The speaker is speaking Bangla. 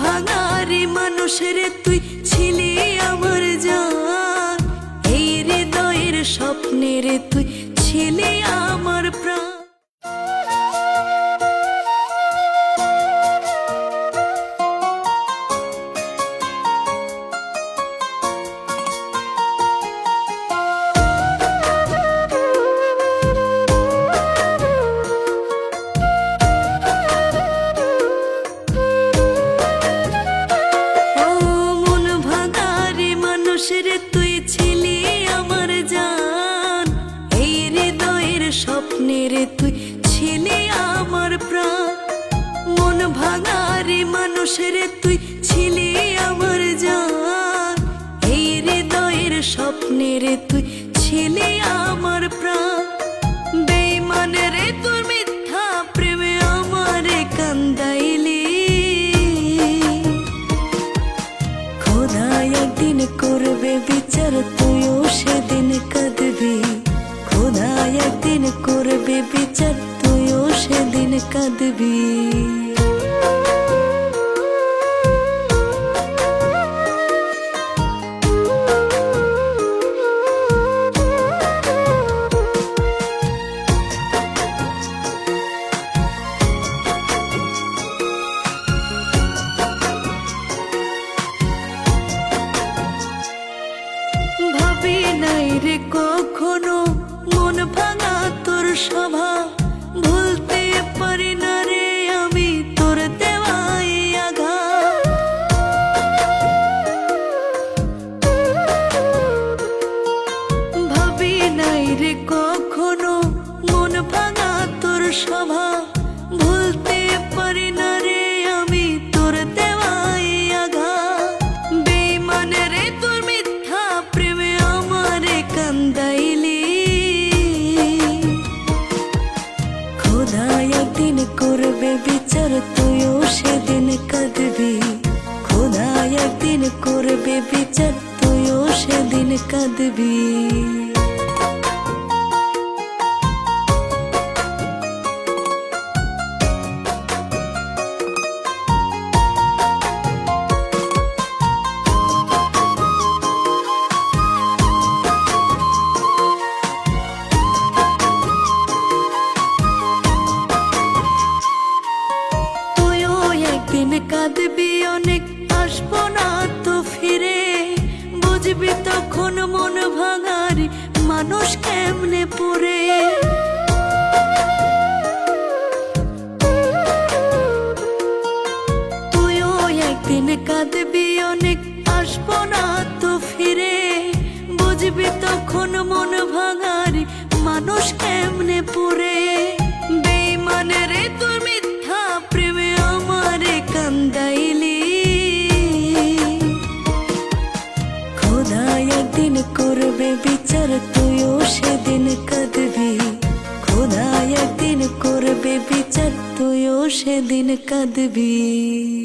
ভাঙারি মানুষের তুই ছিলি আমার জান। এই হৃদয়ের স্বপ্নের তুই ছিলি আমার প্রাণ। মানুষের তুই ছিলি আমার জান। এই হৃদয়ের স্বপ্নের তুই ছিলি আমার প্রাণ। মন ভাঙারি মানুষের তুই ছিলি আমার জান। এই হৃদয়ের স্বপ্নের তুই ছিলি আমার ভাবি নাই রে কখনো সভা ভুলতে পারি না রে আমি তোর দেওয়াই আঘাত বেইমানে রে, তোর মিথ্যা প্রেমে আমারে কান্দাইলি। খোদা একদিন করবে বিচার, তুইও সেদিন কাঁদবি। খোদা একদিন করবে বিচার, তুইও সেদিন কাঁদবি। কাঁদবি অনেক আসব না তো ফিরে। বুঝবি তখন মন ভাঙারি মানুষ কেমনে পড়ে। তুইও একদিন কাঁদবি অনেক আসব না তো ফিরে। বুঝবি তখন মন ভাঙারি মানুষ কেমনে পড়ে। একদিন করবে বিচার তুইও সেদিন কাঁদবি। খোদা একদিন করবে বিচার তুইও সেদিন কাঁদবি।